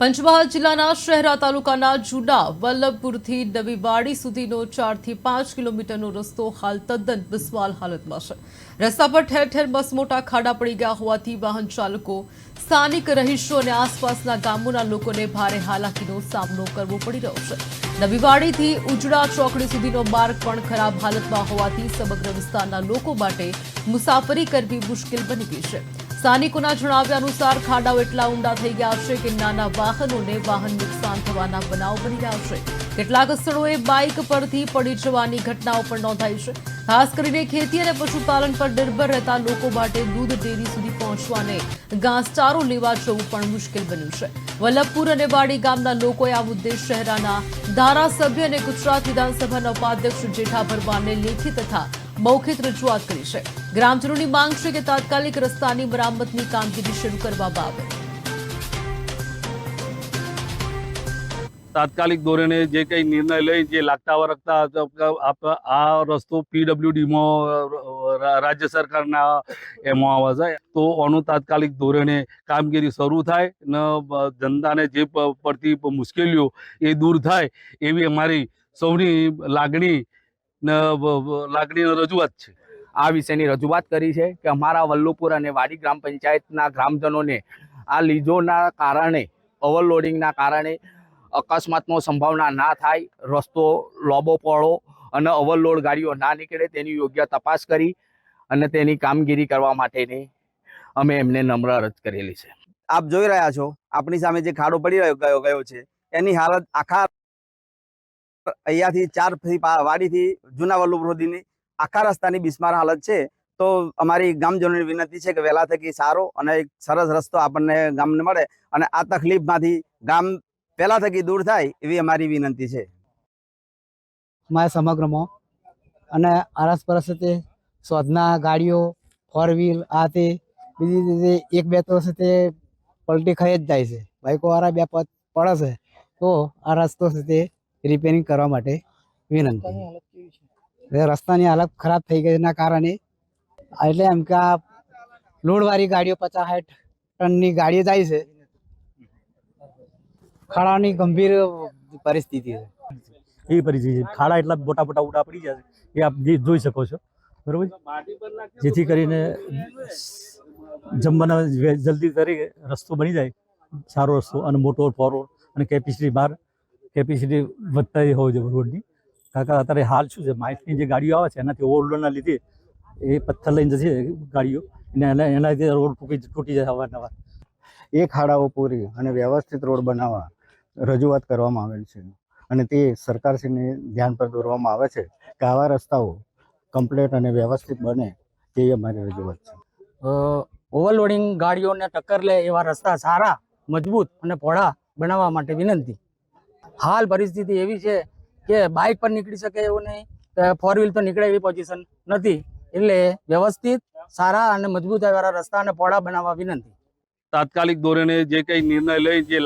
પંચમહાલ જિલ્લાના શહેરા તાલુકાના જુડા વલ્લભપુરથી નવીવાડી સુધીનો ચારથી પાંચ કિલોમીટરનો રસ્તો હાલ તદ્દન બિસ્માલ હાલતમાં છે. રસ્તા પર ઠેર ઠેર બસ મોટા ખાડા પડી ગયા હોવાથી વાહન ચાલકો, સ્થાનિક રહીશો અને આસપાસના ગામોના લોકોને ભારે હાલાકીનો સામનો કરવો પડી રહ્યો છે. નવીવાડીથી ઉજડા ચોકડી સુધીનો માર્ગ પણ ખરાબ હાલતમાં હોવાથી સમગ્ર વિસ્તારના લોકો માટે મુસાફરી કરવી મુશ્કેલ બની ગઈ છે. સ્થાનિકોના જણાવ્યા અનુસાર ખાડાઓ એટલા ઊંડા થઈ ગયા છે કે નાના વાહનોને વાહન નુકસાન થવાના બનાવ બની રહ્યા છે. કેટલાક સ્થળોએ બાઇક પરથી પડી જવાની ઘટનાઓ પણ નોંધાઈ છે. ખાસ કરીને ખેતી અને પશુપાલન પર નિર્ભર રહેતા લોકો માટે દૂધ ડેરી સુધી પહોંચવાને ઘાસચારો લેવા જવું પણ મુશ્કેલ બન્યું છે. વલ્લભપુર અને વાડી ગામના લોકોએ આ મુદ્દે શહેરાના ધારાસભ્ય અને ગુજરાત વિધાનસભાના ઉપાધ્યક્ષ જેઠા ભરવાને લેખિત તથા મૌખિક રજૂઆત કરી છે. ગ્રામજનોની માંગ છે કે તાત્કાલિક રસ્તાની મરામતની કામગીરી શરૂ કરવામાં આવે. તાત્કાલિક ધોરણે જે કંઈ નિર્ણય લઈ જે લાગતા વળગતા આપ- આ રસ્તો પીડબ્લ્યુડીમાં રાજ્ય સરકારના એમાં આવવા જાય. તો આનું તાત્કાલિક ધોરણે કામગીરી શરૂ થાય ને જનતાને જે પડતી મુશ્કેલીઓ એ દૂર થાય એવી અમારી સૌની લાગણી લાગણીની રજૂઆત છે. આ વિશેની રજૂઆત કરી છે કે અમારા વલ્લુપુર અને વાડી ગ્રામ પંચાયતના ગ્રામજનોને આ લીજોના કારણે, ઓવરલોડિંગના કારણે અકસ્માતનો સંભાવના ના થાય, રસ્તો લોબો પડો અને ઓવરલોડ ગાડીઓ ના નીકળે તેની યોગ્ય તપાસ કરી અને તેની કામગીરી કરવા માટેની અમે એમને નમ્ર અરજ કરેલી છે. આપ જોઈ રહ્યા છો આપણી સામે જે ખાડો પડી રહ્યો, ગયો ગયો છે, એની હાલત આખા અહીંયાથી ચાર વાડીથી જૂના વલ્લભ સુધીની આખા રસ્તાની બિસ્માર હાલત છે. તો અમારી ગામજનોની વિનંતી છે કે વહેલા થકી સારો અને એક સરસ રસ્તો આપણને ગામને મળે અને આ તકલીફમાંથી ગામ પહેલા થકી દૂર થાય એવી અમારી વિનંતી છે. મારા સમગ્રમાં અને આરસપરસ તે શોધના ગાડીઓ ફોર વ્હીલ આ તે બીજી રીતે એક બે તો છે તે પલટી ખાઈ જ જાય છે. બાઈકો વાળા બે પડે છે. તો આ રસ્તો છે તે રિપેરિંગ કરવા માટે વિનંતી. રસ્તાની હાલત ખરાબ થઈ ગઈ એના કારણે એટલે એમ કે આ લોડવાળી ગાડીઓ પચાસ સાઠ ટનની ગાડીઓ જાય છે. ખાડાની ગંભીર પરિસ્થિતિ છે. એ પરિસ્થિતિ છે. ખાડા એટલા મોટા મોટા ઉડા પડી જાય છે. એ આપ જોઈ શકો છો. બરોબર? જેથી કરીને જમવાના જલ્દી તરીકે રસ્તો બની જાય. સારો રસ્તો અને મોટો ફોરવર્ડ અને કેપેસિટી બહાર કેપેસિટી વધતા હોય છે રોડની. કારણ કે અત્યારે હાલ શું છે માઇકની જે ગાડીઓ આવે છે એનાથી ઓવરલોડના લીધે એ પથ્થર લઈને જશે ગાડીઓ. અને એના એના લીધે રોડ તૂટી તૂટી જાય અવારનવાર. એ ખાડાઓ પૂરી અને વ્યવસ્થિત રોડ બનાવવા રજૂઆત કરવામાં આવેલ છે. અને તે સરકારશ્રીને ધ્યાન પર દોરવામાં આવે છે કે આવા રસ્તાઓ કમ્પ્લેટ અને વ્યવસ્થિત બને તે અમારી રજૂઆત છે. ઓવરલોડિંગ ગાડીઓને ટક્કર લે એવા રસ્તા સારા મજબૂત અને પહોળા બનાવવા માટે વિનંતી. હાલ પરિસ્થિતિ એવી છે કે બાઇક પર નીકળી શકે એવું નહીં. ફોર વ્હીલ તો નીકળે એવી પોઝિશન નથી. એટલે વ્યવસ્થિત, સારા અને મજબૂત એવા રસ્તા અને પહોળા બનાવવા વિનંતી. તાત્કાલિક ધોરણે જે કંઈ નિર્ણય લઈ, જે